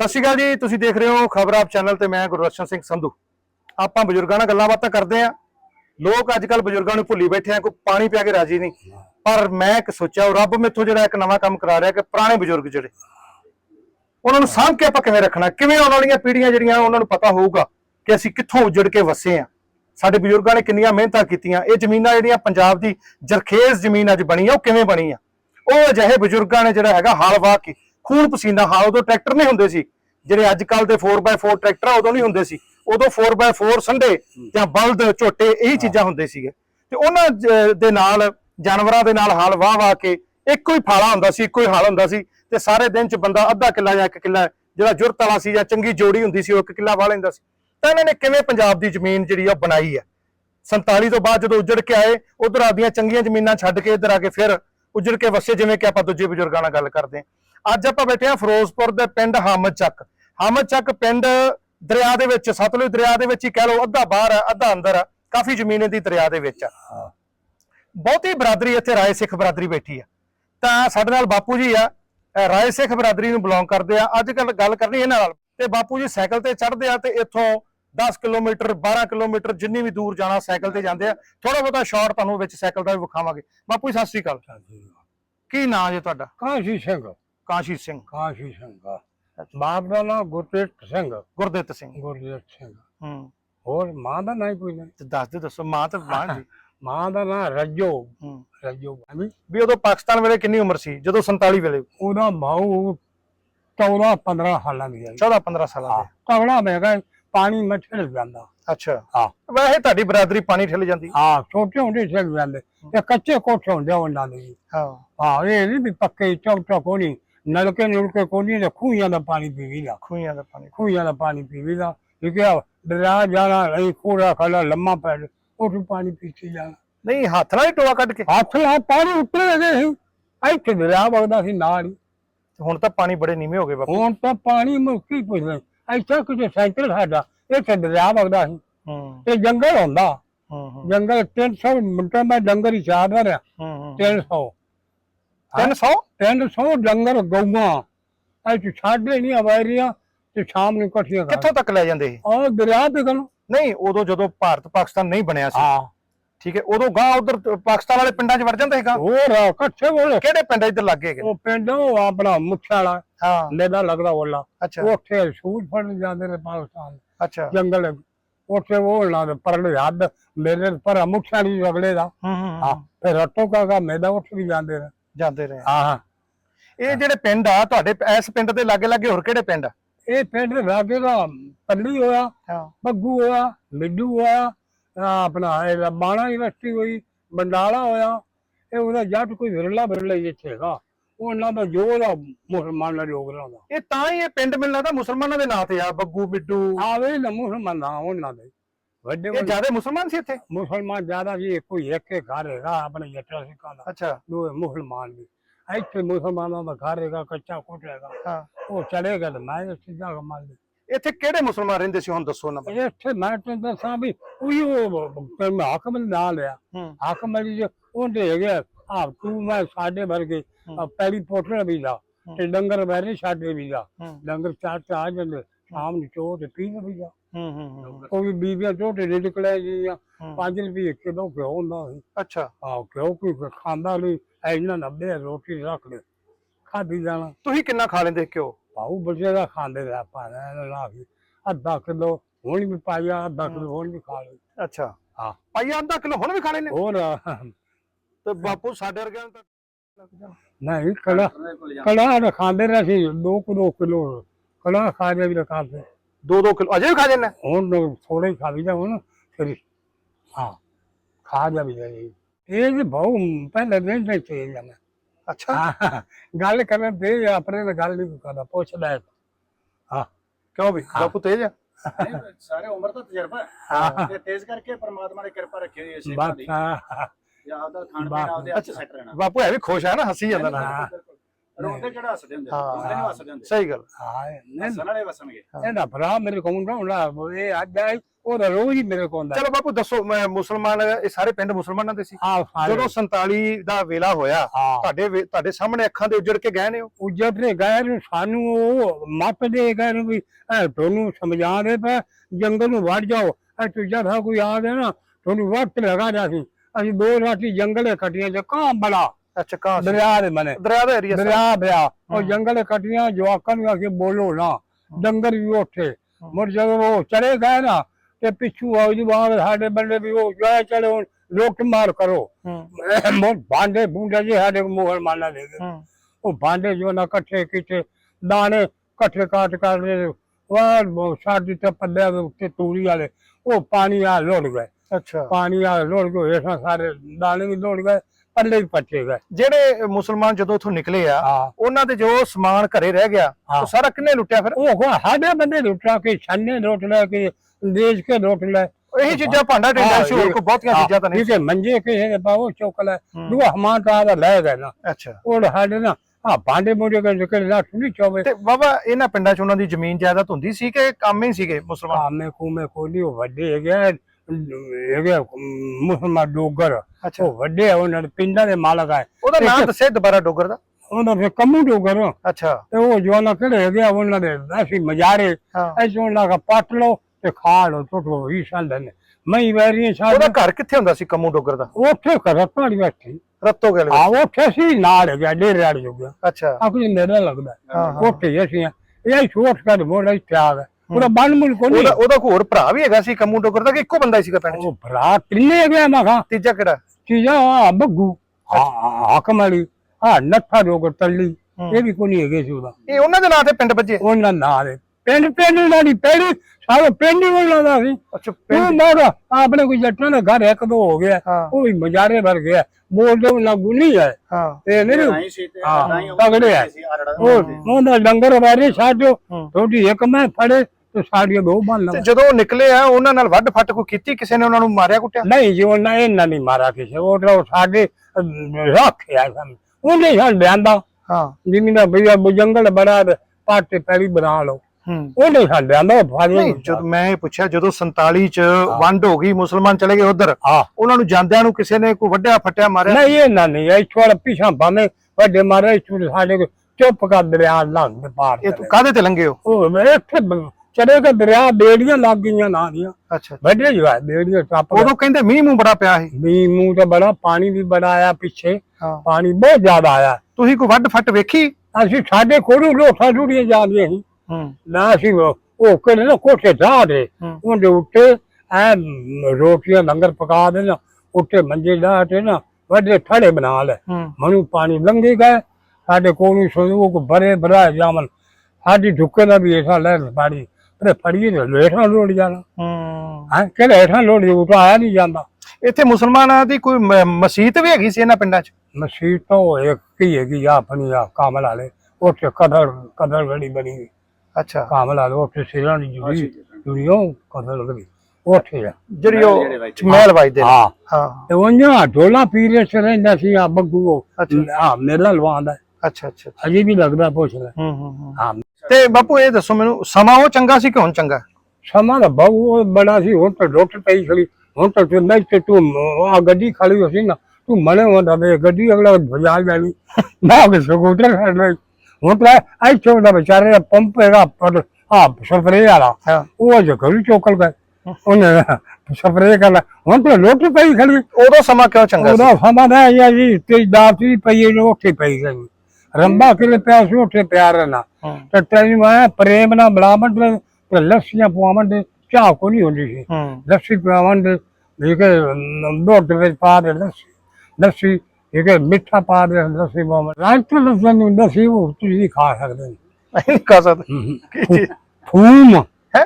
ਸਤਿ ਸ਼੍ਰੀ ਅਕਾਲ ਜੀ, ਤੁਸੀਂ ਦੇਖ ਰਹੇ ਹੋ ਖਬਰ ਆਪ ਚੈਨਲ ਤੇ ਮੈਂ ਗੁਰਦਰਸ਼ਨ ਸਿੰਘ ਸੰਧੂ। ਆਪਾਂ ਬਜ਼ੁਰਗਾਂ ਨਾਲ ਗੱਲਾਂ ਬਾਤਾਂ ਕਰਦੇ ਆ ਲੋਕ ਅੱਜ ਕੱਲ ਬਜ਼ੁਰਗਾਂ ਨੂੰ ਭੁੱਲੀ ਬੈਠੇ ਆ, ਕੋਈ ਪਾਣੀ ਪਿਆ ਕੇ ਰਾਜੀ ਨਹੀਂ। ਪਰ ਮੈਂ ਇੱਕ ਸੋਚਿਆ, ਉਹ ਰੱਬ ਮੇਥੋਂ ਜਿਹੜਾ ਇੱਕ ਨਵਾਂ ਕੰਮ ਕਰਾ ਰਿਹਾ ਕਿ ਪੁਰਾਣੇ ਬਜ਼ੁਰਗ ਜਿਹੜੇ, ਉਹਨਾਂ ਨੂੰ ਸਾਂਭ ਕੇ ਆਪਾਂ ਕਿਵੇਂ ਰੱਖਣਾ? ਕਿਵੇਂ ਆਉਣ ਵਾਲੀਆਂ ਪੀੜ੍ਹੀਆਂ ਜਿਹੜੀਆਂ, ਉਹਨਾਂ ਨੂੰ ਪਤਾ ਹੋਊਗਾ ਕਿ ਅਸੀਂ ਕਿੱਥੋਂ ਉਜੜ ਕੇ ਵਸੇ ਆ ਸਾਡੇ ਬਜ਼ੁਰਗਾਂ ਨੇ ਕਿੰਨੀਆਂ ਮਿਹਨਤਾਂ ਕੀਤੀਆਂ। ਇਹ ਜ਼ਮੀਨਾਂ ਜਿਹੜੀਆਂ ਪੰਜਾਬ ਦੀ ਜਰਖੇਜ਼ ਜ਼ਮੀਨ ਅੱਜ ਬਣੀ ਆ, ਉਹ ਕਿਵੇਂ ਬਣੀ ਆ? ਉਹ ਅਜਿਹੇ ਬਜ਼ੁਰਗਾਂ ਨੇ ਜਿਹੜਾ ਹੈਗਾ ਹਲ ਵਾਹ ਕੇ ਖੂਨ ਪਸੀਨਾ ਹਾਂ ਉਦੋਂ ਟਰੈਕਟਰ ਨਹੀਂ ਹੁੰਦੇ ਸੀ। ਜਿਹੜੇ ਅੱਜ ਕੱਲ ਦੇ 4x4 ਟਰੈਕਟਰ ਆ ਉਦੋਂ ਨਹੀਂ ਹੁੰਦੇ ਸੀ। ਉਦੋਂ 4x4 ਸੰਡੇ ਜਾਂ ਬਲਦ ਝੋਟੇ ਇਹੀ ਚੀਜ਼ਾਂ ਹੁੰਦੇ ਸੀਗੇ। ਤੇ ਉਹਨਾਂ ਦੇ ਨਾਲ ਜਾਨਵਰਾਂ ਦੇ ਨਾਲ ਹਲ ਵਾਹ ਵਾਹ ਕੇ ਇੱਕੋ ਹੀ ਫਾਲਾ ਹੁੰਦਾ ਸੀ ਇੱਕੋ ਹੀ ਹਲ ਹੁੰਦਾ ਸੀ। ਤੇ ਸਾਰੇ ਦਿਨ ਚ ਬੰਦਾ ਅੱਧਾ ਕਿੱਲਾ ਜਾਂ ਇੱਕ ਕਿੱਲਾ ਜਿਹੜਾ ਜੁਰਤ ਵਾਲਾ ਸੀ ਜਾਂ ਚੰਗੀ ਜੋੜੀ ਹੁੰਦੀ ਸੀ ਉਹ ਇੱਕ ਕਿੱਲਾ ਵਾਹ ਲੈਂਦਾ ਸੀ। ਤਾਂ ਇਹਨਾਂ ਨੇ ਕਿਵੇਂ ਪੰਜਾਬ ਦੀ ਜ਼ਮੀਨ ਜਿਹੜੀ ਆ ਬਣਾਈ ਹੈ 47 ਤੋਂ ਬਾਅਦ ਜਦੋਂ ਉੱਜੜ ਕੇ ਆਏ ਉਧਰ ਆਪਦੀਆਂ ਚੰਗੀਆਂ ਜ਼ਮੀਨਾਂ ਛੱਡ ਕੇ ਇੱਧਰ ਆ ਕੇ ਫਿਰ ਉੱਜੜ ਕੇ ਵਸੇ ਜਿਵੇਂ ਕਿ ਆਪਾਂ ਦੂਜੇ ਬਜ਼ੁਰਗਾਂ ਨਾਲ ਗੱਲ ਕਰਦੇ ਅੱਜ ਆਪਾਂ ਬੈਠੇ ਹਾਂ ਫਿਰੋਜ਼ਪੁਰ ਦੇ ਪਿੰਡ ਹਾਮਦ ਚੱਕ ਹਾਮਦ ਚੱਕ ਪਿੰਡ ਦਰਿਆ ਦੇ ਵਿੱਚ ਸਤਲੁਜ ਦਰਿਆ ਦੇ ਵਿੱਚ ਹੀ ਕਹਿ ਲਓ ਅੱਧਾ ਬਾਹਰ ਆ ਅੱਧਾ ਅੰਦਰ ਆ ਕਾਫੀ ਜ਼ਮੀਨ ਇਹਦੀ ਦਰਿਆ ਦੇ ਵਿੱਚ ਆ ਬਹੁਤੀ ਬਰਾਦਰੀ ਇੱਥੇ ਰਾਏ ਸਿੱਖ ਬਰਾਦਰੀ ਬੈਠੀ ਆ ਤਾਂ ਸਾਡੇ ਨਾਲ ਬਾਪੂ ਜੀ ਆ ਰਾਏ ਸਿੱਖ ਬਰਾਦਰੀ ਨੂੰ ਬਿਲੋਂਗ ਕਰਦੇ ਆ। ਅੱਜ ਕੱਲ ਗੱਲ ਕਰਨੀ ਇਹਨਾਂ ਨਾਲ। ਤੇ ਬਾਪੂ ਜੀ ਸਾਈਕਲ ਤੇ ਚੜ੍ਹਦੇ ਆ ਤੇ ਇੱਥੋਂ 10 ਕਿਲੋਮੀਟਰ 12 ਕਿਲੋਮੀਟਰ ਜਿੰਨੀ ਵੀ ਦੂਰ ਜਾਣਾ ਸਾਈਕਲ ਤੇ ਜਾਂਦੇ ਆ। ਥੋੜਾ ਬਹੁਤਾ ਸ਼ਾਰਟ ਤੁਹਾਨੂੰ ਵਿੱਚ ਸਾਈਕਲ ਦਾ ਵੀ ਵਿਖਾਵਾਂਗੇ। ਬਾਪੂ ਜੀ ਸਤਿ ਸ਼੍ਰੀ ਅਕਾਲ। ਕੀ ਨਾਂ ਜੇ ਤੁਹਾਡਾ? ਕਾਸ਼ੀ ਸਿੰਘ। ਕਾਸ਼ੀ ਸਿੰਘ। ਕਾਸ਼ੀ ਸਿੰਘ ਬਾਪ ਦਾ ਨਾਮ ਗੁਰਤੇਜ ਸਿੰਘ। ਗੁਰਦਿੱਤ ਸਿੰਘ। ਗੁਰਦੇਵ ਸਿੰਘ। ਹੂੰ। ਹੋਰ ਮਾਂ ਦਾ ਨਾਂ ਕੋਈ ਨਹੀਂ। ਤੇ ਦੱਸ ਦਿਓ ਦੱਸੋ ਮਾਂ ਤੇ ਮਾਂ ਜੀ। ਮਾਂ ਦਾ ਨਾਮ ਰੱਜੋ। ਰੱਜੋ ਵੀ ਉਦੋਂ ਪਾਕਿਸਤਾਨ ਵੇਲੇ ਕਿੰਨੀ ਉਮਰ ਸੀ? ਜਦੋਂ 47 ਵੇਲੇ। ਉਹਦਾ ਮਾਊ 14 15 ਸਾਲਾਂ ਦੀ ਹੈ 14 15 ਸਾਲਾਂ ਦੇ। ਤਗੜਾ ਮੈਂ ਕਿਹਾ ਪਾਣੀ ਮੈਂ ਛਿੜ ਜਾਂਦਾ। ਅੱਛਾ। ਹਾਂ। ਵੈਸੇ ਤੁਹਾਡੀ ਬਰਾਦਰੀ ਪਾਣੀ ਠੱਲ ਜਾਂਦੀ। ਹਾਂ ਛੋਟੇ ਹੁੰਦੇ ਛਿੜ ਜਾਂਦੇ। ਇਹ ਕੱਚੇ ਕੋਠੇ ਹੁੰਦੇ ਉਹਨਾਂ ਦੇ। ਹਾਂ। ਹਾਂ ਇਹ ਨਹੀਂ ਵੀ ਪੱਕੇ ਚੌਕ ਚੌਕ ਹੋਣੀ ਨਲਕੇ ਨੁਲਕੇ ਕੋਨੀ ਤੇ ਖੂਹਾਂ ਦਾ ਪਾਣੀ ਪੀਵੀਦਾ ਖੂਹੀਆਂ ਦਾ ਪਾਣੀ। ਖੂਹਾਂ ਦਾ ਪਾਣੀ ਪੀਵੀਦਾ ਲਿਖਿਆ ਦਰਿਆ ਜਾਣਾ ਇਹ ਕੋੜਾ ਖਲਾ ਲੰਮਾ ਪੈ ਉਹ ਪਾਣੀ ਪੀਤੀ ਜਾਣਾ। ਨਹੀਂ ਹੱਥ ਨਾਲ ਹੀ ਟੋਆ ਕੱਢ ਕੇ। ਹੱਥ ਲਾ ਪਾਣੀ ਉੱਤੇ ਗਏ ਸੀ। ਇੱਥੇ ਦਰਿਆ ਵਗਦਾ ਸੀ ਨਾਲ ਹੀ। ਹੁਣ ਤਾਂ ਪਾਣੀ ਬੜੇ ਨੀਵੇਂ ਹੋ ਗਏ ਬਾਪੂ। ਹੁਣ ਤਾਂ ਪਾਣੀ ਮੁੱਕੀ ਪੁੱਛਦੇ ਇੱਥੇ ਕਿਤੇ ਸਾਈਕਲ ਸਾਡਾ ਇੱਥੇ ਦਰਿਆ ਵਗਦਾ ਸੀ। ਤੇ ਜੰਗਲ ਹੁੰਦਾ। ਜੰਗਲ 300 ਮਿੰਟਾਂ ਮੈਂ ਡੰਗਰ ਹੀ ਚਾਹ ਰਿਹਾ। ਹੂੰ ਹੂੰ। 300 300 300 ਡੰਗਰ ਗਊਆਂ। ਇੱਥੇ ਛੱਡੇ ਨਹੀਂ ਆਵਾਰੀਆਂ ਤੇ ਸ਼ਾਮ ਨੂੰ ਇਕੱਠੀਆਂ ਕਰ। ਕਿੱਥੋਂ ਤੱਕ ਲੈ ਜਾਂਦੇ ਇਹ? ਉਹ ਦਰਿਆ ਤੇ ਗਲ ਨਹੀਂ ਉਦੋਂ ਜਦੋਂ ਭਾਰਤ ਪਾਕਿਸਤਾਨ ਨਹੀਂ ਬਣਿਆ ਸੀ। ਹਾਂ। ਠੀਕ ਹੈ ਉਦੋਂ ਗਾਂ ਉਧਰ ਪਾਕਿਸਤਾਨ ਵਾਲੇ ਪਿੰਡਾਂ 'ਚ ਵੜ ਜਾਂਦੇ ਸੀਗਾ ਹੋਰ ਇਕੱਠੇ ਬੋਲ ਕਿਹੜੇ ਪਿੰਡ ਇੱਧਰ ਲੱਗੇ ਉਹ ਪਿੰਡ ਉਹ ਆਪਣਾ ਮੁੱਛਾ ਵਾਲਾ ਹਾਂ। ਲੈਦਾ ਲੱਗਦਾ ਉਹਲਾ ਅੱਛਾ। ਉੱਥੇ ਸੂਝ ਫੜਨ ਜਾਂਦੇ ਨੇ ਪਾਕਿਸਤਾਨ। ਅੱਛਾ। ਜੰਗਲ ਉੱਥੇ ਉਹ ਨਾ ਪਰਲੇ ਹੱਦ ਮੇਰੇ ਪਰ ਮੁੱਛਾ ਨਹੀਂ ਅਗਲੇ ਦਾ। ਹੂੰ ਹੂੰ ਹਾਂ। ਹੂੰ। ਫਿਰ ਰਟੋ ਕਾਗਾ ਮੈਦਾ ਉੱਠ ਵੀ ਜਾਂਦੇ ਨੇ। ਜਾਂਦੇ ਰਹੇ। ਹਾਂ। ਇਹ ਜਿਹੜੇ ਪਿੰਡ ਆ ਤੁਹਾਡੇ ਇਸ ਪਿੰਡ ਦੇ ਲਾਗੇ ਲਾਗੇ ਹੋਰ ਕਿਹੜੇ ਪਿੰਡ ਆ? ਇਹ ਪਿੰਡ ਰਾਗੇ ਦਾ ਪੱਲੀ ਹੋਇਆ ਬੱਗੂ ਹੋਇਆ ਮਿੱਡੂ ਹੋਇਆ ਆਪਣਾ ਇਹ ਬਾਣਾ ਯੂਨੀਵਰਸਿਟੀ ਹੋਈ ਬੰਡਾਲਾ ਹੋਇਆ ਇਹ ਉਹਦਾ ਜੱਟ ਕੋਈ ਵਿਰਲਾ ਵਿਰਲਾ ਹੀ ਇੱਥੇ ਹੈਗਾ। ਉਹਨਾਂ ਦਾ ਜੋ ਦਾ ਮੁਸਲਮਾਨ ਦਾ ਯੋਗਦਾਨ ਦਾ ਇਹ ਤਾਂ ਹੀ ਇਹ ਪਿੰਡ ਮੈਨੂੰ ਲੱਗਦਾ ਮੁਸਲਮਾਨਾਂ ਦੇ ਨਾਂ ਤੇ ਆ ਬੱਗੂ ਬਿੱਟੂ ਆਵੇ ਨਾ ਮੁਸਲਮਾਨ ਨਾ ਉਹਨਾਂ ਦੇ। ਵੱਡੇ ਇਹ ਜ਼ਿਆਦਾ ਮੁਸਲਮਾਨ ਸੀ ਇੱਥੇ? ਮੁਸਲਮਾਨ ਜ਼ਿਆਦਾ ਕੋਈ ਇੱਕ ਹੀ ਘਰ ਹੈਗਾ ਆਪਣੇ ਜੱਟਾ ਸਿੱਖਾਂ ਦਾ। ਅੱਛਾ। ਦੋ ਮੁਸਲਮਾਨ ਵੀ ਇੱਥੇ ਮੁਸਲਮਾਨਾਂ ਦਾ ਘਰ ਹੈਗਾ ਕੱਚਾ ਕੋਠਾ ਹੈਗਾ। ਹਾਂ। ਉਹ ਚਲੇ ਗਏ ਤੇ ਮੈਂ ਇੱਥੇ ਜਾ ਕੇ ਮੰਨ ਲਈ ਇੱਥੇ ਕਿਹੜੇ ਮੁਸਲਮਾਨ ਰਹਿੰਦੇ ਸੀ ਹੁਣ ਦੱਸੋ ਨਾ ਇੱਥੇ ਮੈਂ ਤੈਨੂੰ ਦੱਸਾਂ ਵੀ ਉਹੀ ਉਹ ਤੇ ਹਾਕਮ ਨਾਲ ਲਿਆ। ਹਾਕਮ ਜੀ ਉਹਦੇ ਹੈਗੇ ਆ ਤੂੰ ਮੈਂ ਸਾਡੇ ਵਰਗੇ ਪਹਿਲੀ ਪੋਟਲ ਵੀ ਲਾ ਤੇ ਡੰਗਰ ਵੈਰੇ ਸਾਡੇ ਵੀ ਲਾ। ਡੰਗਰ ਚਾਰ ਤੇ ਆ ਜਾਂਦੇ ਸ਼ਾਮ ਨੂੰ ਚੋ ਤੇ ਪੀ ਵੀ ਜਾ ਹੂੰ ਹੂੰ ਉਹ ਵੀ ਬੀਬੀਆਂ ਝੋਟੇ ਦੇ ਨਿਕਲੇ ਜੀ। 5 ਰੁਪਏ ਕਿਲੋ ਘਿਓ ਹੁੰਦਾ ਸੀ। ਅੱਛਾ। ਆਹ ਘਿਓ ਕੋਈ ਖਾਂਦਾ ਨਹੀਂ ਐਨਾ ਨੱਬੇ ਰੋਟੀ ਰੱਖ ਲੈ ਖਾਦੀ ਜਾਣਾ। ਤੁਸੀਂ ਕਿੰਨਾ ਖਾ ਲੈਂਦੇ ਕਿਉਂ ਪਾਉ ਬਚੇ ਦਾ ਖਾਂਦੇ ਰਹੇ ਆਪਾਂ ਨੇ ਲਾ ਕੇ। ਅੱਧਾ ਕਿਲੋ ਹੁਣ ਵੀ ਪਾਇਆ ਅੱਧਾ ਕਿਲੋ ਹੁਣ ਵੀ ਖਾ ਲਈ ਅੱਛਾ। ਹਾਂ। ਪਾਈਆ ਅੱਧਾ ਕਿਲੋ ਹੁਣ ਵੀ ਖਾ ਲੈਂਦੇ? ਹੋਰ ਤੇ ਬਾਪੂ ਸਾਡੇ ਵਰਗਿਆਂ ਨੂੰ ਤਾਂ ਨਹੀਂ ਕੜਾ ਕੜਾ ਖਾਂਦੇ ਰਹੇ ਸੀ 2 ਕਿਲੋ ਕਿਲੋ। ਕੜਾ ਖਾ ਵੀ ਤਾਂ ਖਾਂਦੇ। ਦੋ ਦੋ ਕਿਲੋ ਅਜੇ ਵੀ ਖਾ ਜਾਂਦੇ ਹੁਣ ਥੋੜੇ ਹੀ ਖਾ ਲਈ ਜਾ ਹੁਣ ਫਿਰ ਹਾਂ ਖਾ ਜਾ ਵੀ ਜਾਈ। ਇਹ ਜੀ ਬਹੁ ਪਹਿਲੇ ਦਿਨ ਤੇ ਚੇਂਜ ਆ ਮੈਂ। ਅੱਛਾ। ਹਾਂ, ਗੱਲ ਕਰਨ ਦੇ ਆਪਣੇ ਨਾਲ ਗੱਲ ਨਹੀਂ ਕਰਦਾ ਪੁੱਛਦਾ ਹੈ। ਹਾਂ ਕਿਉਂ ਵੀ? ਬਾਪੂ ਤੇਜ ਆ? ਨਹੀਂ, ਸਾਰੇ ਉਮਰ ਦਾ ਤਜਰਬਾ ਹਾਂ। ਹੈ। ਤੇ ਤੇਜ਼ ਕਰਕੇ ਪ੍ਰਮਾਤਮਾ ਨੇ ਕਿਰਪਾ ਰੱਖੀ ਹੋਈ ਹੈ ਸਿਹਤ ਬਸ ਦੀ ਹਾਂ, ਜਾਂ ਆਪਦਾ ਖਾਣ। ਪੀਣ ਆਪਦੇ ਹੱਥ ਸੈੱਟ ਰਹਿਣਾ। ਬਾਪੂ ਵੀ ਖੁਸ਼ ਆ ਨਾ ਹੱਸੀ ਜਾਂਦਾ ਨਾ ਹਾਂ। ਬਿਲਕੁਲ। ਰੋਂਦੇ ਕਿਹੜਾ ਹੱਸਦੇ ਹੁੰਦੇ ਹਾਂ। ਰੋਂਦੇ ਨਹੀਂ ਹੱਸਦੇ ਹੁੰਦੇ ਸਹੀ ਗੱਲ। ਹਾਂ ਨਹੀਂ ਹੱਸਣ ਵਾਲੇ ਵਸਣਗੇ ਇਹਦਾ ਭਰਾ ਮੇਰੇ ਕੋਲ ਹੁੰਦਾ ਹੁੰਦਾ ਇਹ ਅੱਜ ਆਈ ਉਹ ਰੋਜ਼ ਹੀ ਮੇਰੇ ਕੋਲ ਹੁੰਦਾ ਚਲੋ ਬਾਪੂ ਦੱਸੋ ਮੈਂ ਮੁਸਲਮਾਨ ਇਹ ਸਾਰੇ ਪਿੰਡ ਮੁਸਲਮਾਨਾਂ ਦੇ ਸੀ? ਸਾਰੇ। ਜਦੋਂ 47 ਦਾ ਵੇਲਾ ਹੋਇਆ ਹਾਂ। ਤੁਹਾਡੇ ਵੇ- ਤੁਹਾਡੇ ਸਾਹਮਣੇ ਅੱਖਾਂ ਦੇ ਉੱਜੜ ਕੇ ਗਏ ਨੇ ਉਹ? ਉੱਜੜ ਦੇ ਗਏ ਨੂੰ ਸਾਨੂੰ ਉਹ ਮੱਤ ਦੇ ਗਏ ਨੂੰ ਵੀ ਇਹ ਤੁਹਾਨੂੰ ਸਮਝਾ ਦੇ ਪਏ ਜੰਗਲ ਨੂੰ ਵੜ ਜਾਓ। ਇਹ ਤੁਝਾ ਥਾ ਕੋਈ ਆ ਗਿਆ ਨਾ ਤੁਹਾਨੂੰ ਵਕਤ ਲਗਾ ਜਾ ਸੀ। ਅਸੀਂ ਦੋ ਰਾਤੀ ਜੰਗਲੇ ਕੱਟੀਆਂ ਚ ਕਾਂ ਬੜਾ। ਅੱਛਾ ਕਾਂ ਸੀ। ਦਰਿਆ ਦੇ ਮਨੇ ਦਰਿਆ ਦਾ ਏਰੀਆ ਦਰਿਆ ਪਿਆ ਉਹ। ਜੰਗਲ ਕੱਟੀਆਂ ਜਵਾਕਾਂ ਨੂੰ ਆਖੇ ਬੋਲੋ ਨਾ। ਡੰਗਰ ਵੀ ਉੱਥੇ ਮੁੜ ਜਦੋਂ ਉਹ ਚਲੇ ਗਏ ਨਾ ਤੇ ਪਿੱਛੂ ਆਉ ਜੀ ਬਾਹਰ ਸਾਡੇ ਬੰਦੇ ਵੀ ਉਹ ਗਏ ਚਲੇ ਹੁਣ ਲੋਕ ਮਾਰ ਕਰੋ। ਮੁੜ ਬਾਂਡੇ ਬੁੰਡੇ ਜੀ ਸਾਡੇ ਮੁਸਲਮਾਨਾਂ ਦੇ। ਉਹ ਬਾਂਡੇ ਜੋ ਨਾ ਇਕੱਠੇ ਕੀਤੇ ਦਾਣੇ ਇਕੱਠੇ ਕਾਟ ਕਰਦੇ ਵਾਹ ਸਾਡੀ ਤੇ ਪੱਲੇ ਦੇ ਉੱਤੇ ਤੂੜੀ ਵਾਲੇ। ਉਹ ਪਾਣੀ ਆ ਲੋੜ ਗਏ। ਅੱਛਾ। ਪਾਣੀ ਆ ਲੋੜ ਗਏ ਸਾਰੇ ਦਾਣੇ ਵੀ ਲੋੜ ਗਏ। ਪੱਲੇ ਵੀ ਪੱਟੇ ਗਏ। ਜਿਹੜੇ ਮੁਸਲਮਾਨ ਜਦੋਂ ਇੱਥੋਂ ਨਿਕਲੇ ਆ ਹਾਂ। ਉਹਨਾਂ ਦੇ ਜੋ ਸਮਾਨ ਘਰੇ ਰਹਿ ਗਿਆ ਹਾਂ। ਉਹ ਸਾਰਾ ਕਿੰਨੇ ਲੁੱਟਿਆ ਫਿਰ? ਉਹ ਕੋ ਸਾਡੇ ਬੰਦੇ ਲੁੱਟਾ ਕੇ ਛੰਨੇ ਲੁੱਟ ਲੈ ਕੇ ਦੇਸ਼ ਕੇ ਲੁੱਟ ਲੈ। ਇਹੀ ਚੀਜ਼ਾਂ ਭਾਂਡਾ ਟੇਂਡਾ ਸੀ ਹੋਰ ਕੋਈ ਬਹੁਤੀਆਂ ਚੀਜ਼ਾਂ ਤਾਂ ਨਹੀਂ ਹੈ ਮੰਜੇ ਕੇ ਹੈ ਬਾਬੂ ਚੁੱਕ ਲੈ ਹੂੰ। ਦੂਆ ਹਮਾਂ ਤਾਂ ਦਾ ਲੈ ਗਏ ਨਾ। ਅੱਛਾ। ਉਹ ਸਾਡੇ ਨਾ ਆ ਭਾਂਡੇ ਮੋੜੇ ਕੇ ਨਿਕਲ ਨਾ ਸੁਣੀ ਚੋਵੇ। ਤੇ ਬਾਬਾ ਇਹਨਾਂ ਪਿੰਡਾਂ 'ਚ ਉਹਨਾਂ ਦੀ ਜ਼ਮੀਨ ਜਾਇਦਾਦ ਹੁੰਦੀ ਸੀ ਕਿ ਕੰਮ ਹੀ ਸੀਗੇ ਮੁਸਲਮਾਨ? ਕਾਮੇ ਕੂਮੇ ਕੋਈ ਨਹੀਂ ਉਹ ਵੱਡੇ ਹੈਗੇ ਹੈਗੇ ਆ, ਮੁਸਲਮਾਨ ਡੋਗਰ। ਅੱਛਾ। ਉਹ ਵੱਡੇ ਆ, ਉਹਨਾਂ ਦੇ ਪਿੰਡਾਂ ਦੇ ਮਾਲਕ ਆ। ਉਹਦਾ ਨਾਮ ਦੱਸੇ ਦੁਬਾਰਾ ਡੋਗਰ ਦਾ? ਉਹਨਾਂ ਦੇ ਕੰਮੂ ਡੋਗਰ। ਅੱਛਾ। ਤੇ ਉਹ ਜਵਾਨਾ ਕਿਹੜੇ ਹੈਗੇ ਆ, ਉਹਨਾਂ ਦੇ ਅਸੀਂ ਮਜਾਰੇ। ਹਾਂ। ਐਸੋ ਉਹਨਾਂ ਦਾ ਪੱਟ ਲਓ ਤੇ ਖਾ ਲਓ ਟੁੱਟੋ ਹੀ ਸੰਦੇ ਨੇ ਮੈਂ ਵੈਰੀ ਉਹਦਾ ਘਰ ਕਿੱਥੇ ਹੁੰਦਾ ਸੀ ਕੰਮੂ ਡੋਗਰ ਦਾ? ਉੱਥੇ ਕਰ ਪਾਣੀ ਬੈਠੀ। ਰੱਤੋ ਗਲੇ ਆ ਉੱਥੇ ਸੀ ਨਾਲ ਹੈਗਾ ਡੇਰੇ ਵਾਲੇ ਜੋਗਾ। ਅੱਛਾ। ਆ ਕੋਈ ਨੇੜੇ ਲੱਗਦਾ। ਹਾਂ, ਹਾਂ। ਉੱਥੇ ਹੀ ਅਸੀਂ ਆ। ਇਹ ਛੋਟ ਕਰ ਮੋੜਾ ਆ ਗਿਆ। ਉਹਦਾ ਬੰਨ ਮੁਲ ਕੋ ਨਹੀਂ ਉਹਦਾ ਉਹਦਾ ਕੋਈ ਹੋਰ ਭਰਾ ਵੀ ਹੈਗਾ ਸੀ ਕੰਮੂ ਡੋਗਰ ਦਾ ਕਿ ਇੱਕੋ ਬੰਦਾ ਹੀ ਸੀਗਾ ਪਿੰਡ 'ਚ ਉਹ ਭਰਾ ਕਿੰਨੇ ਗਿਆ ਮੈਂ ਕਹਾ। ਤੀਜਾ ਕਿਹੜਾ? ਚੀਜ਼ਾਂ ਆ ਬੱਗੂ। ਆ ਹਕਮਲੀ ਆ ਨੱਥਾ ਰੋਗ ਤੱਲੀ। ਹੂੰ। ਇਹ ਵੀ ਕੋਈ ਨਹੀਂ ਹੈਗੇ ਸੀ ਉਹਦਾ। ਇਹ ਉਹਨਾਂ ਦੇ ਨਾਂ ਤੇ ਪਿੰਡ ਵੱਜੇ? ਉਹਨਾਂ ਨਾਲ ਪਿੰਡ ਪਿੰਡ ਨਾਲ ਹੀ ਪਹਿਲੀ ਸਾਰੇ ਪਿੰਡ ਹੀ ਉਹਨਾਂ ਦਾ ਸੀ। ਅੱਛਾ ਉਹ ਪਿੰਡ ਮਾਰਾ ਆਪਣੇ ਕੋਈ ਜੱਟਾਂ ਦਾ ਘਰ ਇੱਕ ਦੋ ਹੋ ਗਿਆ ਹਾਂ। ਉਹ ਵੀ ਮਜਾਰੇ ਭਰ ਗਿਆ ਬੋਲਦੇ ਉਹ ਲਾਗੂ ਨਹੀਂ ਹੈ ਹਾਂ। ਤੇ ਨਹੀਂ ਨਹੀਂ ਸੀ ਤੇ ਹਾਂ, ਨਹੀਂ ਉਹ ਤਗੜੇ ਆਰੜਾ ਉਹ ਉਹਦਾ ਡੰਗਰ ਵਾਰੇ ਛੱਡੋ ਹੂੰ। ਥੋੜੀ ਇੱਕ ਮੈਂ ਫੜੇ। ਤੇ ਸਾਡੀਆਂ ਦੋ ਬੰਨ ਤੇ ਜਦੋਂ ਉਹ ਨਿਕਲੇ ਆ ਉਹਨਾਂ ਨਾਲ ਵੱਡ ਫੱਟ ਕੋਈ ਕੀਤੀ? ਕਿਸੇ ਨੇ ਉਹਨਾਂ ਨੂੰ ਮਾਰਿਆ ਕੁੱਟਿਆ? ਨਹੀਂ ਜੀ ਉਹਨਾਂ ਇਹਨਾਂ ਨਹੀਂ ਮਾਰਾ ਕਿਸੇ ਉਹ ਤਾਂ ਸਾਡੇ ਰੱਖਿਆ ਸਨ। ਉਹਨੇ ਹਾਂ ਲਿਆਂਦਾ। ਹਾਂ। ਜਿਵੇਂ ਦਾ ਭਈਆ ਜੰਗਲ ਬੜਾ ਪਾਟੇ ਪੈਰੀ ਬਣਾ ਲਓ। ਉਹਨੇ ਹਾਂ ਲਿਆਂਦਾ ਉਹ ਫਾੜੇ ਨਹੀਂ ਜਦੋਂ ਮੈਂ ਇਹ ਪੁੱਛਿਆ ਜਦੋਂ 47 ਚ ਵੰਡ ਹੋ ਗਈ ਮੁਸਲਮਾਨ ਚਲੇ ਗਏ ਉਧਰ ਉਹਨਾਂ ਨੂੰ ਜਾਂਦਿਆਂ ਨੂੰ ਕਿਸੇ ਨੇ ਕੋਈ ਵੱਡਿਆ ਫੱਟਿਆ ਮਾਰਿਆ? ਨਹੀਂ ਇਹ ਨਾ ਨਹੀਂ ਛੋੜ ਪਿਛਾਂ ਭਾਵੇਂ ਵੱਡੇ ਮਾਰੇ ਛੋੜ ਸਾਡੇ ਚੁੱਪ ਕਰ ਦਰਿਆ ਲੰਘ ਪਾਰ ਇਹ ਤੂੰ ਕਾਹਦੇ ਤੇ ਲੰਗੇ ਹੋ? ਉਹ ਮੈਂ ਇੱਥੇ ਚਲੇ ਕੇ ਦਰਿਆ ਬੇੜੀਆਂ ਲੱਗ ਗਈਆਂ ਨਾ ਦੀਆਂ। ਅੱਛਾ ਵੱਡੇ ਜਵਾ ਬੇੜੀਆਂ ਟੱਪ। ਉਦੋਂ ਕਹਿੰਦੇ ਮੀਂਹ ਮੂੰਹ ਬੜਾ ਪਿਆ ਸੀ। ਮੀਂਹ ਮੂੰਹ ਤਾਂ ਬੜਾ ਪਾਣੀ ਵੀ ਬੜਾ ਆਇਆ ਪਿੱਛੇ। ਹਾਂ। ਪਾਣੀ ਬਹੁਤ ਜ਼ਿਆਦਾ ਆਇਆ। ਤੁਸੀਂ ਕੋਈ ਵੱਡ ਫੱਟ ਵੇਖੀ? ਅਸੀਂ ਸਾਡੇ ਕੋਲੋਂ ਲੋਠਾ ਜੁੜੀਆਂ ਜਾਂਦੀਆਂ ਸੀ। ਹੂੰ। ਨਾ ਅਸੀਂ ਉਹ ਉਹ ਕਿਹੜੇ ਨਾ ਕੋਠੇ ਢਾਹ ਦੇ। ਹੂੰ। ਉਹਦੇ ਉੱਤੇ ਐ ਰੋਟੀਆਂ ਲੰਗਰ ਪਕਾ ਦੇ ਨਾ ਉੱਤੇ ਮੰਜੇ ਢਾਹ ਤੇ ਨਾ ਵੱਡੇ ਠੜੇ ਬਣਾ ਲੈ ਹੂੰ। ਮਨੂੰ ਪਾਣੀ ਲੰਘੇ ਗਏ। ਸਾਡੇ ਕੋਲੋਂ ਸੋ ਕੋ ਬਰੇ ਬਰਾ ਜਾਮਨ। ਸਾਡੀ ਢੁੱਕੇ ਦਾ ਵੀ ਐਸਾ ਲੈ ਪਾਣੀ ਤੇ ਫੜੀਏ ਤੇ ਲੇਠਾਂ ਲੋੜ ਜਾਣਾ। ਹੂੰ। ਹਾਂ ਕਿਹੜੇ ਹੇਠਾਂ ਲੋੜ ਉਹ ਤਾਂ ਆਇਆ ਨਹੀਂ ਜਾਂਦਾ। ਇੱਥੇ ਮੁਸਲਮਾਨਾਂ ਦੀ ਕੋਈ ਮਸਜਿਦ ਵੀ ਹੈਗੀ ਸੀ ਇਹਨਾਂ ਪਿੰਡਾਂ 'ਚ? ਮਸੀਤ ਤੋਂ ਇੱਕ ਹੀ ਹੈਗੀ ਆ ਆਪਣੀ ਆ ਕਾਮਲ ਵਾਲੇ। ਉੱਥੇ ਕਦਰ ਕਦਰ ਗੜੀ ਬਣੀ ਹੋਈ। ਅੱਛਾ। ਕਾਮਲ ਵਾਲੇ ਉੱਥੇ ਸਿਰਾਂ ਦੀ ਜੁੜੀ ਜੁੜੀ ਉਹ ਕਦਰ ਗੜੀ। ਉੱਥੇ ਆ। ਜਿਹੜੀ ਉਹ। ਮਹਿਲ ਵੱਜਦੇ ਨੇ। ਹਾਂ। ਹਾਂ। ਤੇ ਉਹਨਾਂ ਢੋਲਾ ਪੀਰੇ ਚ ਰਹਿੰਦਾ ਸੀ ਆ ਬੱਗੂ ਉਹ। ਅੱਛਾ। ਆ ਮੇਲਾ ਲਵਾਉਂਦਾ। ਅੱਛਾ ਅੱਛਾ। ਅਜੇ ਵੀ ਲੱਗਦਾ ਪੁੱਛ ਲੈ। ਹੂੰ ਹੂੰ ਹੂੰ। ਹਾਂ। ਤੇ ਬਾਪੂ ਇਹ ਦੱਸੋ ਮੈਨੂੰ ਸਮਾਂ ਉਹ ਚੰਗਾ ਸੀ ਕਿ ਹੁਣ ਚੰਗਾ? ਸਮਾਂ ਦਾ ਬਹੁ ਬੜਾ ਸੀ ਹੁਣ ਤਾਂ ਡਾਕਟਰ ਪਈ ਖੜੀ ਹੁਣ ਤਾਂ ਤੂੰ ਨਹੀਂ ਤੇ ਤੂੰ ਆ ਗੱਡੀ ਖੜੀ ਹੋ ਸੀ ਨਾ ਤੂੰ ਮਨੇ ਹੁੰਦਾ ਵੇ ਗੱਡੀ ਅਗਲਾ ਭਜਾ ਲੈਣੀ ਮੈਂ ਉਹ ਸਕੂਟਰ ਖੜ ਲਈ। ਹੁਣ ਤਾਂ ਆਈ ਚੋਂ ਦਾ ਵਿਚਾਰੇ ਪੰਪ ਹੈਗਾ ਪਰ ਆ ਸਪਰੇ ਵਾਲਾ ਉਹ ਜੋ ਘਰ ਚੋਕਲ ਗਏ ਉਹਨੇ ਸਪਰੇ ਕਰ ਹੁਣ ਤਾਂ ਲੋਟ ਪਈ ਖੜੀ। ਉਦੋਂ ਸਮਾਂ ਕਿਉਂ ਚੰਗਾ ਸੀ? ਉਹਦਾ ਸਮਾਂ ਇਹ ਜੀ ਤੇ ਦਾਤੀ ਪਈ ਉੱਥੇ ਪਈ ਗਈ ਰੰਬਾ ਕਿਲੇ ਪਿਆ ਸੀ ਉੱਥੇ ਪਿਆ ਰਹਿਣਾ। ਹੂੰ। ਤੇ ਤੈਨੂੰ ਮੈਂ ਪ੍ਰੇਮ ਨਾਲ ਬਲਾਵਣ ਤੇ ਲੱਸੀਆਂ ਪਵਾਵਣ ਦੇ ਚਾਹ ਕੋ ਨਹੀਂ ਹੁੰਦੀ ਸੀ। ਹੂੰ। ਲੱਸੀ ਪਵਾਵਣ ਦੇ ਇਹ ਕਿ ਦੁੱਧ ਵਿੱਚ ਪਾ ਦੇ ਲੱਸੀ। ਲੱਸੀ ਇਹ ਕਿ ਮਿੱਠਾ ਪਾ ਦੇ ਲੱਸੀ ਪਵਾਵਣ ਰਾਤ ਨੂੰ ਲੱਸੀ ਨੂੰ ਲੱਸੀ ਉਹ ਤੁਸੀਂ ਖਾ ਸਕਦੇ। ਨਹੀਂ ਕਰ ਸਕਦੇ। ਫੂਮ। ਹੈ?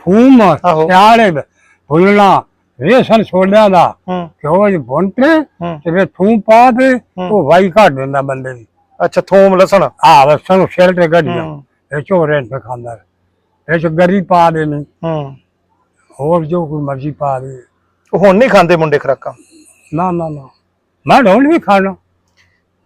ਫੂਮ। ਸਿਆਲੇ ਫੁੱਲਣਾ। ਰੇਸ਼ਨ ਛੋਲਿਆਂ ਦਾ। ਕਿਉਂ ਹੂੰ। ਤੇ ਫਿਰ ਥੂਮ ਪਾ ਦੇ ਉਹ ਵਾਈ ਘੱਟ ਦਿੰਦਾ ਬੰਦੇ ਦੀ। ਅੱਛਾ ਥੋਮ ਲਸਣ। ਆ ਵਸਣ ਸ਼ੇਲ ਤੇ ਗੱਡੀਆਂ ਹੂੰ। ਇਹ ਚੋ ਰੈਂਟ ਤੇ ਖਾਂਦਾ ਇਹ ਚ ਗਰੀ ਪਾ ਦੇ ਨੇ ਹੂੰ। ਹੋਰ ਜੋ ਕੋਈ ਮਰਜ਼ੀ ਪਾ ਦੇ। ਹੁਣ ਨਹੀਂ ਖਾਂਦੇ ਮੁੰਡੇ ਖਰਾਕਾਂ? ਨਾ ਨਾ ਨਾ। ਮੈਂ ਹੁਣ ਵੀ ਖਾਣਾ।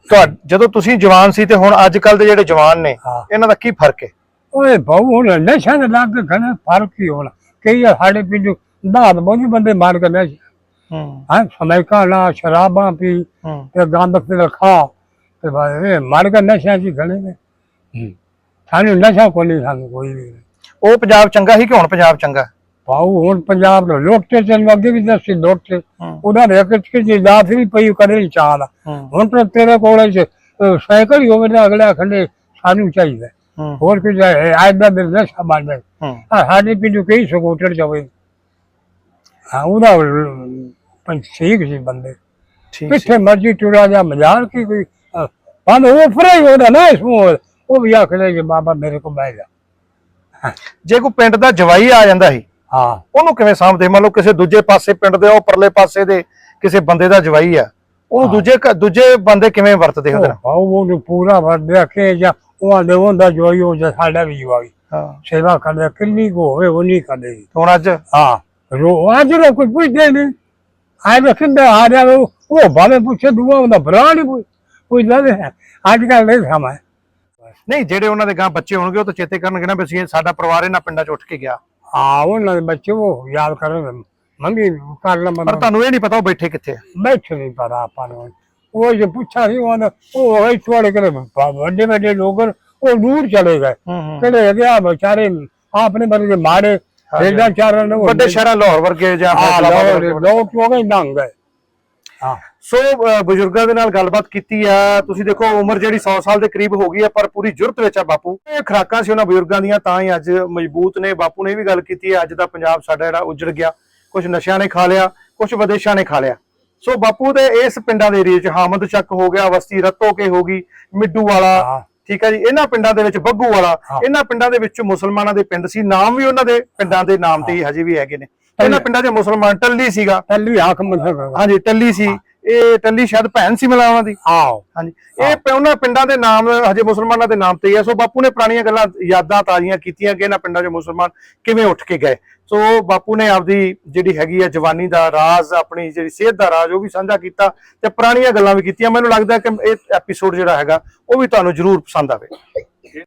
ਤੁਹਾ ਜਦੋਂ ਤੁਸੀਂ ਜਵਾਨ ਸੀ ਤੇ ਹੁਣ ਅੱਜ ਕੱਲ ਦੇ ਜਿਹੜੇ ਜਵਾਨ ਨੇ ਹਾਂ। ਇਹਨਾਂ ਦਾ ਕੀ ਫ਼ਰਕ ਹੈ? ਓਏ ਬਹੁ ਹੁਣ ਨਸ਼ਾ ਦੇ ਲੱਗ ਖਣੇ ਫ਼ਰਕ ਹੀ ਹੋਣਾ। ਕਈ ਸਾਡੇ ਪਿੰਡ ਦਾਤ ਬਹੁਤ ਬੰਦੇ ਮਾਰ ਕੇ ਨਸ਼ਾ ਹੂੰ। ਹਾਂ ਸਮੈਕਾ ਨਾ ਸ਼ਰਾਬਾਂ ਪੀ ਹੂੰ। ਤੇ ਗੰਦ ਤੇ ਖਾ। ਇਹ ਮਾਰ ਕੇ ਨਸ਼ਾ ਸੀ ਖੜੇ ਨੇ। ਹੂੰ। ਸਾਨੂੰ ਨਸ਼ਾ ਕੋਈ ਨਹੀਂ ਸਾਨੂੰ ਕੋਈ ਨਹੀਂ। ਉਹ ਪੰਜਾਬ ਚੰਗਾ ਸੀ ਕਿ ਹੁਣ ਪੰਜਾਬ ਚੰਗਾ? ਪਾਉ ਹੁਣ ਪੰਜਾਬ ਨੂੰ ਲੋਟੇ ਚੱਲ ਅੱਗੇ ਵੀ ਦੱਸੀ ਲੋਟੇ। ਹੂੰ। ਉਹਨਾਂ ਦੇ ਇੱਕ ਕਿ ਜੀ ਦਾ ਵੀ ਪਈ ਚਾਹਦਾ ਹੂੰ। ਹੁਣ ਤਾਂ ਤੇਰੇ ਕੋਲ ਚ ਅਹ, ਸਾਈਕਲ ਹੀ ਹੋਵੇ ਤਾਂ ਅਗਲਾ ਖੰਡੇ ਸਾਨੂੰ ਚਾਹੀਦਾ। ਹੂੰ। ਹੋਰ ਕੁਝ ਹੈ ਅੱਜ ਦਾ ਬਿਜ਼ਨਸ ਜਾਏ ਹੂੰ। ਆ ਸਾਡੇ ਪਿੰਡੋਂ ਕਈ ਸਕੂਟਰ ਜਾਵੇ ਹਾਂ ਉਹਦਾ ਪੰਜ ਠੀਕ ਸੀ ਬੰਦੇ। ਠੀਕ ਸੀ। ਕਿੱਥੇ ਮਰਜ਼ੀ ਟੁਰਾ ਜਾ ਮਜ਼ਾਕ ਕੀ ਕੋਈ ਉਹ ਫਰੇ ਹੀ ਉਹਦਾ ਨਾ ਇਸ ਨੂੰ ਉਹ ਵੀ ਆਖਦੇ ਕਿ ਬਾਬਾ ਮੇਰੇ ਕੋਲ ਬਹਿ ਜਾ। ਜੇ ਕੋਈ ਪਿੰਡ ਦਾ ਜਵਾਈ ਆ ਜਾਂਦਾ ਸੀ ਹਾਂ। ਉਹਨੂੰ ਕਿਵੇਂ ਸਾਂਭਦੇ? ਮੰਨ ਲਓ ਕਿਸੇ ਦੂਜੇ ਪਾਸੇ ਪਿੰਡ ਦੇ ਉਹ ਪਰਲੇ ਪਾਸੇ ਦੇ ਕਿਸੇ ਬੰਦੇ ਦਾ ਜਵਾਈ ਆ। ਉਹ ਦੂਜੇ ਘ- ਦੂਜੇ ਬੰਦੇ ਕਿਵੇਂ ਵਰਤਦੇ ਉਹਦੇ ਨਾਲ? ਉਹ ਉਹਨੂੰ ਪੂਰਾ ਵਰਦਿਆ ਕਿ ਜਾਂ ਉਹ ਆਂਦੇ ਹੁੰਦਾ ਜੋਈ ਉਹ ਜਿਹਾ ਸਾਡਾ ਵੀ ਜਵਾਈ। ਹਾਂ। ਸੇਵਾ ਕਰਦੇ ਕਿੰਨੀ ਕੋ ਹੋਵੇ ਉਹ ਨਹੀਂ ਕਰਦੇ। ਹੁਣ ਅੱਜ? ਹਾਂ। ਰੋ ਅੱਜ ਦਾ ਕੋਈ ਪੁੱਛਦੇ ਨਹੀਂ ਅੱਜ ਦਾ ਕਿੰਦਾ ਆ ਰਿਹਾ ਉਹ ਉਹ ਬਾਲੇ ਪੁੱਛੇ ਦੂਆ ਹੁੰਦਾ ਭਰਾ ਨਹੀਂ ਪੁੱਛ ਨਹੀਂ ਹੈ। ਅੱਜ ਕੱਲ ਨਹੀਂ ਸਮਾਂ ਨਹੀਂ ਜਿਹੜੇ ਉਹਨਾਂ ਦੇ ਗਾਂ ਬੱਚੇ ਹੋਣਗੇ ਉਹ ਤਾਂ ਚੇਤੇ ਕਰਨਗੇ ਨਾ ਵੀ ਅਸੀਂ ਸਾਡਾ ਪਰਿਵਾਰ ਇਹਨਾਂ ਪਿੰਡਾਂ 'ਚ ਉੱਠ ਕੇ ਗਿਆ। ਹਾਂ ਉਹਨਾਂ ਦੇ ਬੱਚੇ ਉਹ ਯਾਦ ਕਰਨ ਮੰਮੀ ਕਰ ਲਾ ਪਰ ਤੁਹਾਨੂੰ ਇਹ ਨਹੀਂ ਪਤਾ ਉਹ ਬੈਠੇ ਕਿੱਥੇ ਆ। ਬੈਠੇ ਨਹੀਂ ਪਤਾ ਆਪਾਂ ਨੂੰ। ਉਹ ਜੇ ਪੁੱਛਾ ਸੀ ਉਹ ਉਹ ਇਸ ਵਾਲੇ ਕਰੇ ਵੱਡੇ ਵੱਡੇ ਲੋਕ ਉਹ ਦੂਰ ਚਲੇ ਗਏ। ਕਿਹੜੇ ਗਿਆ ਵਿਚਾਰੇ ਆਪਣੇ ਵਰਗੇ ਮਾੜੇ ਖੇਡਾਂ ਚਾਰਾਂ ਨੂੰ ਵੱਡੇ ਸ਼ਹਿਰਾਂ ਲਾਹੌਰ ਵਰਗੇ ਜਾਂ ਵਰਗੇ ਲੋਕ ਲੋਕ ਹੋ ਗਏ ਨੰਗ ਗਏ ਹਾਂ। ਸੋ ਬਜ਼ੁਰਗਾਂ ਦੇ ਨਾਲ ਗੱਲਬਾਤ ਕੀਤੀ ਆ। ਤੁਸੀਂ ਦੇਖੋ ਉਮਰ ਜਿਹੜੀ 100 ਸਾਲ ਦੇ ਕਰੀਬ ਹੋ ਗਈ ਆ ਪਰ ਪੂਰੀ ਜੁਰਤ ਵਿੱਚ ਆ ਬਾਪੂ। ਇਹ ਖਰਾਕਾਂ ਸੀ ਉਹਨਾਂ ਬਜ਼ੁਰਗਾਂ ਦੀਆਂ ਤਾਂ ਹੀ ਅੱਜ ਮਜ਼ਬੂਤ ਨੇ। ਬਾਪੂ ਨੇ ਵੀ ਗੱਲ ਕੀਤੀ ਹੈ ਅੱਜ ਦਾ ਪੰਜਾਬ ਸਾਡਾ ਜਿਹੜਾ ਉਜੜ ਗਿਆ। ਕੁਝ ਨਸ਼ਿਆਂ ਨੇ ਖਾ ਲਿਆ ਕੁਝ ਵਿਦੇਸ਼ਾਂ ਨੇ ਖਾ ਲਿਆ। ਸੋ ਬਾਪੂ ਦੇ ਇਸ ਪਿੰਡਾਂ ਦੇ ਏਰੀਏ 'ਚ ਹਾਮਦ ਚੱਕ ਹੋ ਗਿਆ ਵਸਤੀ ਰੱਤੋ ਕੇ ਹੋ ਗਈ ਮਿੱਡੂ ਵਾਲਾ ਠੀਕ ਹੈ ਜੀ। ਇਹਨਾਂ ਪਿੰਡਾਂ ਦੇ ਵਿੱਚ ਬੱਗੂ ਵਾਲਾ। ਇਹਨਾਂ ਪਿੰਡਾਂ ਦੇ ਵਿੱਚ ਮੁਸਲਮਾਨਾਂ ਦੇ ਪਿੰਡ ਸੀ। ਨਾਮ ਵੀ ਉਹਨਾਂ ਦੇ ਪਿੰਡਾਂ ਦੇ ਨਾਮ ਤੇ ਹੀ ਹਜੇ ਵੀ ਹੈਗੇ ਨੇ। ਇਹਨਾਂ ਪਿੰਡਾਂ 'ਚ ਮੁਸਲਮਾਨ ਟੱਲੀ ਸੀਗਾ। ਆਖ ਮੰਨ ਹਾਂਜੀ ਟੱਲੀ ਸੀ। ਇਹ ਟੱਲੀ ਸ਼ਾਇਦ ਭੈਣ ਸੀ ਮਿਲਾ ਉਹਨਾਂ ਦੀ। ਆਓ ਹਾਂਜੀ। ਇਹ ਉਹਨਾਂ ਪਿੰਡਾਂ ਦੇ ਨਾਮ ਹਜੇ ਮੁਸਲਮਾਨਾਂ ਦੇ ਨਾਮ ਤੇ ਹੀ ਆ। ਸੋ ਬਾਪੂ ਨੇ ਪੁਰਾਣੀਆਂ ਗੱਲਾਂ ਯਾਦਾਂ ਤਾਜ਼ੀਆਂ ਕੀਤੀਆਂ ਕਿ ਇਹਨਾਂ ਪਿੰਡਾਂ 'ਚ ਮੁਸਲਮਾਨ ਕਿਵੇਂ ਉੱਠ ਕੇ ਗਏ। ਸੋ ਬਾਪੂ ਨੇ ਆਪਦੀ ਜਿਹੜੀ ਹੈਗੀ ਆ ਜਵਾਨੀ ਦਾ ਰਾਜ਼ ਆਪਣੀ ਜਿਹੜੀ ਸਿਹਤ ਦਾ ਰਾਜ਼ ਉਹ ਵੀ ਸਾਂਝਾ ਕੀਤਾ ਤੇ ਪੁਰਾਣੀਆਂ ਗੱਲਾਂ ਵੀ ਕੀਤੀਆਂ। ਮੈਨੂੰ ਲੱਗਦਾ ਕਿ ਇਹ ਐਪੀਸੋਡ ਜਿਹੜਾ ਹੈਗਾ ਉਹ ਵੀ ਤੁਹਾਨੂੰ ਜ਼ਰੂਰ ਪਸੰਦ ਆਵੇ।